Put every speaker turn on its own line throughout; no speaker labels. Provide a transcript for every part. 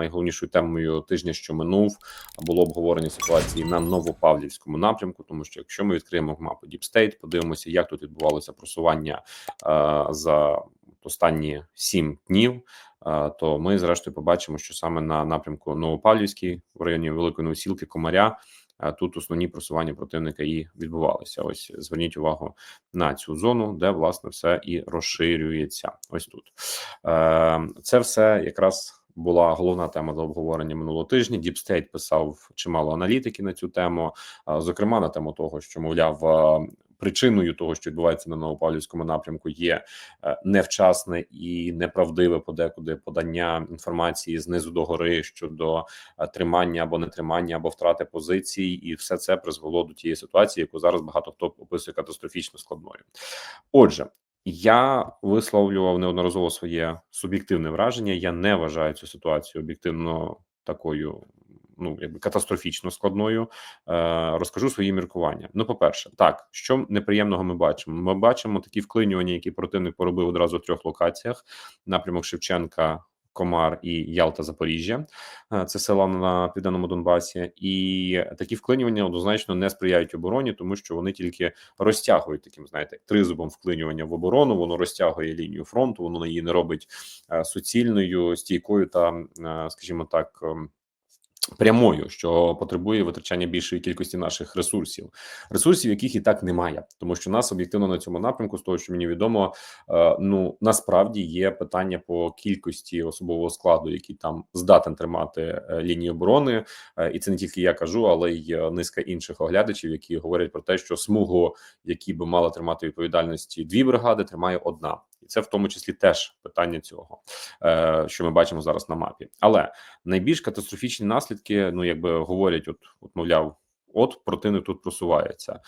найголовнішою темою тижня, що минув, було обговорення ситуації на Новопавлівському напрямку. Тому що якщо ми відкриємо мапу Deep State, подивимося, як тут відбувалося просування е, за останні сім днів. е, То ми зрештою побачимо, що саме на напрямку Новопавлівський в районі Великої Новосілки, Комаря. е, Тут основні просування противника і відбувалися. Ось зверніть увагу на цю зону, де власне все і розширюється. Ось тут це все якраз була головна тема до обговорення минулого тижня. State писав чимало аналітики на цю тему, зокрема на тему того, що мовляв. Причиною того, що відбувається на Новопавлівському напрямку, є е, невчасне і неправдиве подекуди подання інформації знизу до гори щодо е, тримання або нетримання, або втрати позицій, і все це призвело до тієї ситуації, яку зараз багато хто описує катастрофічно складною. Отже, я висловлював неодноразово своє суб'єктивне враження. Я не вважаю цю ситуацію об'єктивно такою. Ну, якби катастрофічно складною, Е, розкажу свої міркування. Ну, по-перше, так що неприємного ми бачимо. Ми бачимо такі вклинювання, які противник поробив одразу в трьох локаціях: напрямок Шевченка, Комар і Ялта Запоріжжя. Е, Це села на південному Донбасі, і такі вклинювання однозначно не сприяють обороні, тому що вони тільки розтягують таким, знаєте, тризубом вклинювання в оборону. Воно розтягує лінію фронту, воно її не робить е, суцільною, стійкою та, е, скажімо так. Прямою, що потребує витрачання більшої кількості наших ресурсів, ресурсів, яких і так немає, тому що нас об'єктивно на цьому напрямку, з того, що мені відомо, е, ну насправді є питання по кількості особового складу, який там здатен тримати е, лінії оборони, Е, і це не тільки я кажу, але й низка інших оглядачів, які говорять про те, що смугу, які би мали тримати відповідальності дві бригади, тримає одна, це в тому числі теж питання цього, е, що ми бачимо зараз на мапі. Але найбільш катастрофічні наслідки, ну якби говорять, от, от мовляв, от противник тут просувається.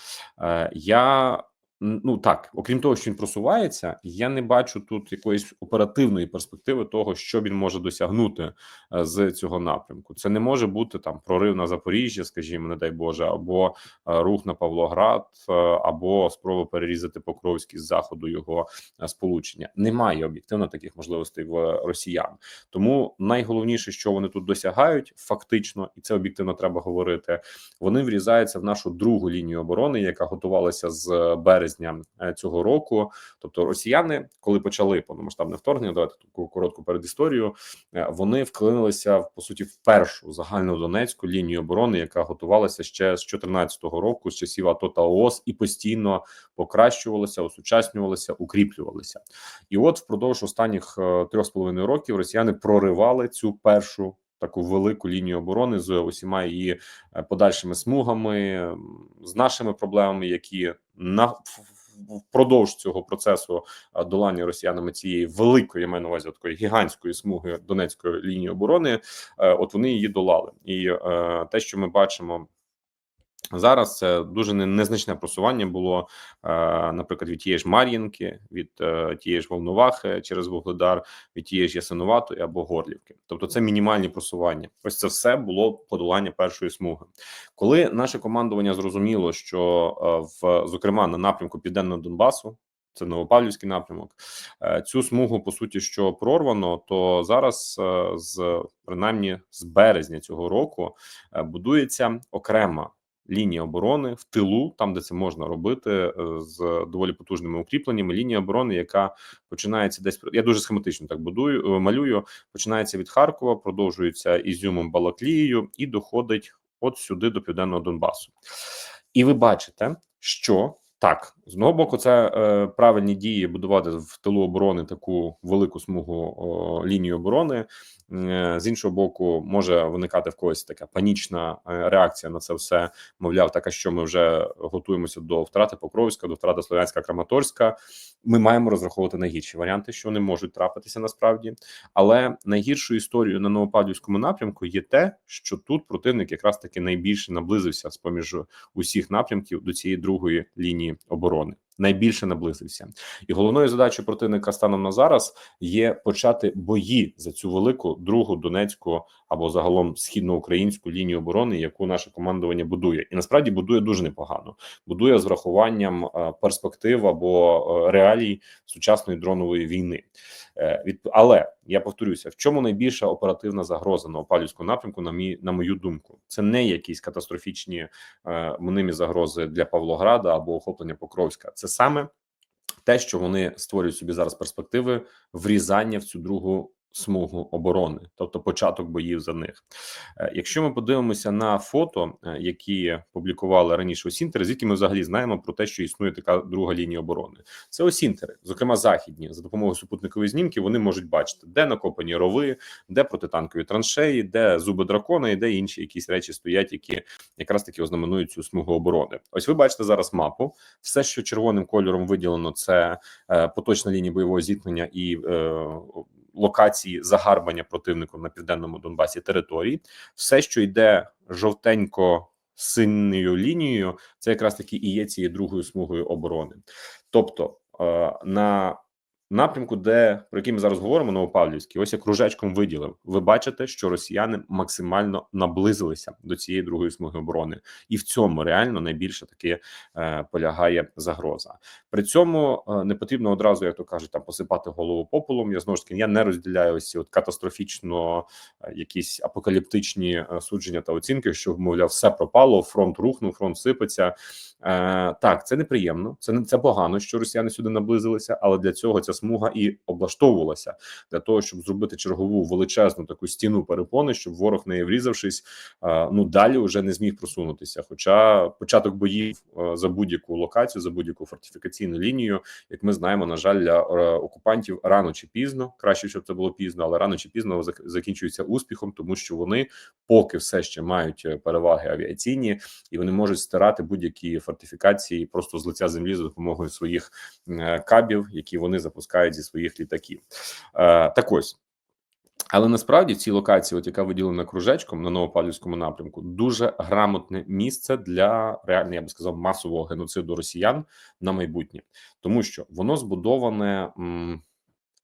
Е, Я ну так, окрім того, що він просувається, я не бачу тут якоїсь оперативної перспективи того, що він може досягнути е, з цього напрямку. Це не може бути там прорив на Запоріжжя, скажімо, не дай Боже, або е, рух на Павлоград, е, або спроба перерізати Покровський з заходу його сполучення. Немає об'єктивно таких можливостей в росіян. Тому найголовніше, що вони тут досягають, фактично, і це об'єктивно треба говорити. Вони врізаються в нашу другу лінію оборони, яка готувалася з березня е, цього року. Тобто, росіяни, коли почали повномасштабне вторгнення, давайте таку коротку передісторію. е, Вони вклинилися в по суті в першу загальну донецьку лінію оборони, яка готувалася ще з 2014 року, з часів АТО та ООС, і постійно покращувалася, осучаснювалася, укріплювалися. І от впродовж останніх е, трьох з половиною років росіяни проривали цю першу. Таку велику лінію оборони з усіма її е, подальшими смугами, з нашими проблемами, які на впродовж цього процесу е, долання росіянами цієї великої я маю на увазі такої гігантської смуги Донецької лінії оборони. е, От вони її долали, і те, що ми бачимо. Зараз це дуже незначне просування було, е, наприклад, від тієї ж Мар'їнки, від е, тієї ж Волновахи через Вугледар, від тієї ж Ясинуватої або Горлівки. Тобто, це мінімальні просування. Ось це все було подолання першої смуги. Коли наше командування зрозуміло, що е, в зокрема на напрямку Південного Донбасу. Це Новопавлівський напрямок. Цю смугу по суті, що прорвано, то зараз з принаймні з березня цього року будується окрема лінія оборони в тилу, там де це можна робити е, з доволі потужними укріпленнями. Лінія оборони, яка починається десь я дуже схематично так будую, е, малюю. Починається від Харкова, продовжується Ізюмом Балаклією і доходить от сюди до південного Донбасу. І ви бачите, що так з одного боку, це е, правильні дії будувати в тилу оборони таку велику смугу о, лінію оборони. Е, з іншого боку, може виникати в когось така панічна е, реакція на це все. Мовляв, так а що ми вже готуємося до втрати Покровська, до втрати Слов'янська Краматорська. Ми маємо розраховувати найгірші варіанти, що не можуть трапитися насправді. Але найгіршою історією на Новопавлівському напрямку є те, що тут противник якраз таки найбільше наблизився з поміж усіх напрямків до цієї другої лінії оборони. оборони. Найбільше наблизився, і головною задачею противника станом на зараз є почати бої за цю велику другу Донецьку або загалом східноукраїнську лінію оборони, яку наше командування будує, і насправді будує дуже непогано. Будує з врахуванням е, перспектив або е, реалій сучасної дронової війни. Е, але я повторюся, в чому найбільша оперативна загроза на опалівському напрямку, на мій на мою думку, це не якісь катастрофічні мнимі загрози для Павлограда або охоплення Покровська. Це саме те, що вони створюють собі зараз перспективи врізання в цю другу смугу оборони, тобто початок боїв за них. Е, Якщо ми подивимося на фото, е, які публікували раніше Осінтери, звідки ми взагалі знаємо про те, що існує така друга лінія оборони. Це Осінтери, зокрема західні, за допомогою супутникових знімків, вони можуть бачити, де накопані рови, де протитанкові траншеї, де зуби дракона і де інші якісь речі стоять, які якраз таки ознаменують цю смугу оборони. Ось ви бачите зараз мапу. Все, що червоним кольором виділено, це е, поточна лінія бойового зіткнення і локації загарбання противником на південному Донбасі території. Все, що йде жовтенько синьою лінією, це якраз таки і є цією другою смугою оборони. Тобто е, на напрямку, де про який ми зараз говоримо, Новопавлівський, ось я кружечком виділив. Ви бачите, що росіяни максимально наблизилися до цієї другої смуги оборони, і в цьому реально найбільше таки е, полягає загроза. При цьому е, не потрібно одразу, як то кажуть, там посипати голову попелом. Я знову ж таки я не розділяю ці от катастрофічно е, якісь апокаліптичні е, судження та оцінки, що мовляв, все пропало, фронт рухнув, фронт сипеться. Е, так, це неприємно, це не це погано, що росіяни сюди наблизилися, але для цього ця смуга і облаштовувалася для того, щоб зробити чергову величезну таку стіну перепони, щоб ворог не врізавшись, ну далі вже не зміг просунутися. Хоча початок боїв за будь-яку локацію, за будь-яку фортифікаційну лінію, як ми знаємо, на жаль, для окупантів рано чи пізно, краще, щоб це було пізно, але рано чи пізно закінчується успіхом, тому що вони поки все ще мають е, переваги авіаційні, і вони можуть стирати будь-які фортифікації просто з лиця землі за допомогою своїх е, кабів, які вони запускають зі своїх літаків. Е, Так ось. Але насправді в цій локації, от яка виділена кружечком на Новопавлівському напрямку, дуже грамотне місце для реально, я би сказав, масового геноциду росіян на майбутнє, тому що воно збудоване м,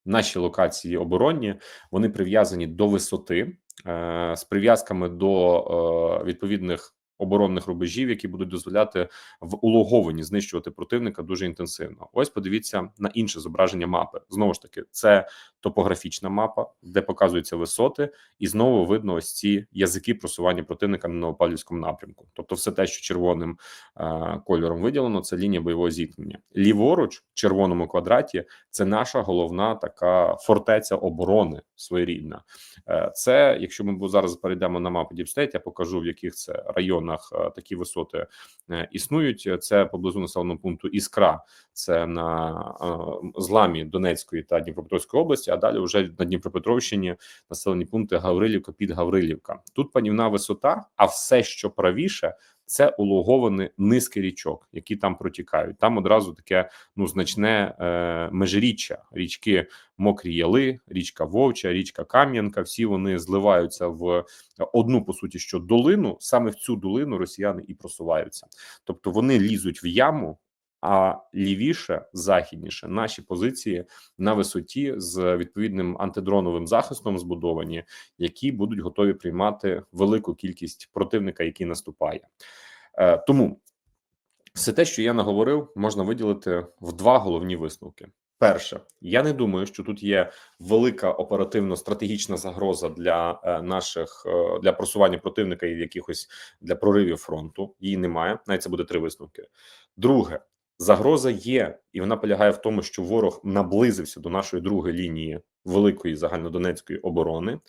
наші локації оборонні, вони прив'язані до висоти е, з прив'язками до е, відповідних оборонних рубежів, які будуть дозволяти в улоговані знищувати противника дуже інтенсивно. Ось подивіться на інше зображення мапи. Знову ж таки, це топографічна мапа, де показуються висоти, і знову видно ось ці язики просування противника на Новопавлівському напрямку. Тобто, все те, що червоним е, кольором виділено, це лінія бойового зіткнення. Ліворуч, в червоному квадраті, це наша головна така фортеця оборони своєрідна. Е, Це, якщо ми зараз перейдемо на мапу Діпстейт, я покажу в яких це районах е, такі висоти е, існують. Це поблизу населеного пункту Іскра, це на е, зламі Донецької та Дніпропетровської області. А далі вже на Дніпропетровщині населені пункти Гаврилівка під Гаврилівка. Тут панівна висота, а все, що правіше. Це улогований низки річок, які там протікають. Там одразу таке ну значне е, межиріччя. Річки Мокрі Яли, річка Вовча, річка Кам'янка. Всі вони зливаються в одну по суті, що долину. Саме в цю долину росіяни і просуваються. Тобто вони лізуть в яму, а лівіше, західніше, наші позиції на висоті з відповідним антидроновим захистом збудовані, які будуть готові приймати велику кількість противника, який наступає. Е, тому все те, що я наговорив, можна виділити в два головні висновки. Перше, я не думаю, що тут є велика оперативно-стратегічна загроза для е, наших е, для просування противника і якихось для проривів фронту. Її немає. Навіть це буде три висновки. Друге, загроза є, і вона полягає в тому, що ворог наблизився до нашої другої лінії великої загальнодонецької оборони.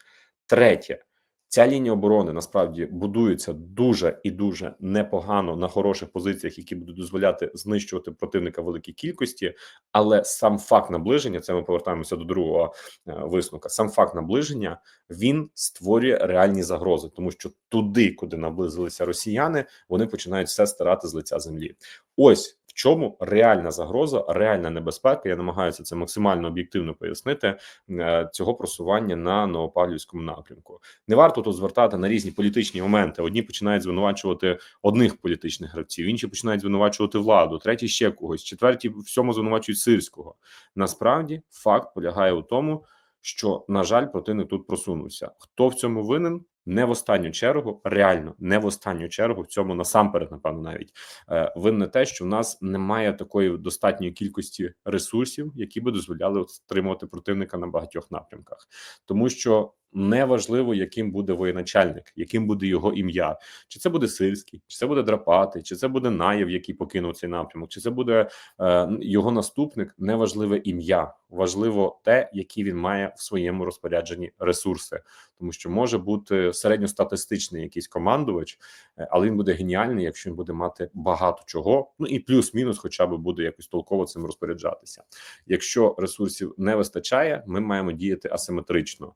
Третє, ця лінія оборони насправді будується дуже і дуже непогано на хороших позиціях, які будуть дозволяти знищувати противника великій кількості. Але сам факт наближення, це ми повертаємося до другого е, висновка. Сам факт наближення він створює реальні загрози, тому що туди, куди наблизилися росіяни, вони починають все старати з лиця землі. Ось В чому реальна загроза, реальна небезпека? Я намагаюся це максимально об'єктивно пояснити е, цього просування на Новопавлівському напрямку. Не варто тут звертати на різні політичні моменти. Одні починають звинувачувати одних політичних гравців, інші починають звинувачувати владу, треті ще когось, четверті всьому звинувачують сирського. Насправді факт полягає у тому, що на жаль, противник тут просунувся. Хто в цьому винен? Не в останню чергу, реально не в останню чергу. В цьому насамперед, напевно, навіть е, винне те, що в нас немає такої достатньої кількості ресурсів, які би дозволяли отримувати противника на багатьох напрямках, тому що неважливо, яким буде воєначальник, яким буде його ім'я, чи це буде Сильський, чи це буде Драпати, чи це буде Наєв, який покинув цей напрямок, чи це буде е, його наступник. Неважливе ім'я, важливо те, які він має в своєму розпорядженні ресурси, тому що може бути середньостатистичний якийсь командувач, е, але він буде геніальний, якщо він буде мати багато чого. Ну і плюс-мінус, хоча б буде якось толково цим розпоряджатися. Якщо ресурсів не вистачає, ми маємо діяти асиметрично.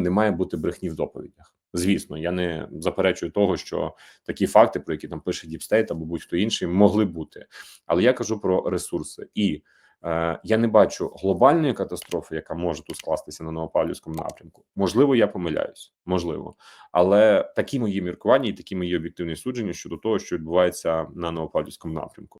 Звісно, не має бути брехні в доповідях. Звісно, я не заперечую того, що такі факти, про які там пише Діпстейт або будь-хто інший, могли бути. Але я кажу про ресурси, і е, я не бачу глобальної катастрофи, яка може тут скластися на Новопавлівському напрямку. Можливо, я помиляюсь, можливо, але такі мої міркування і такі мої об'єктивні судження щодо того, що відбувається на Новопавлівському напрямку.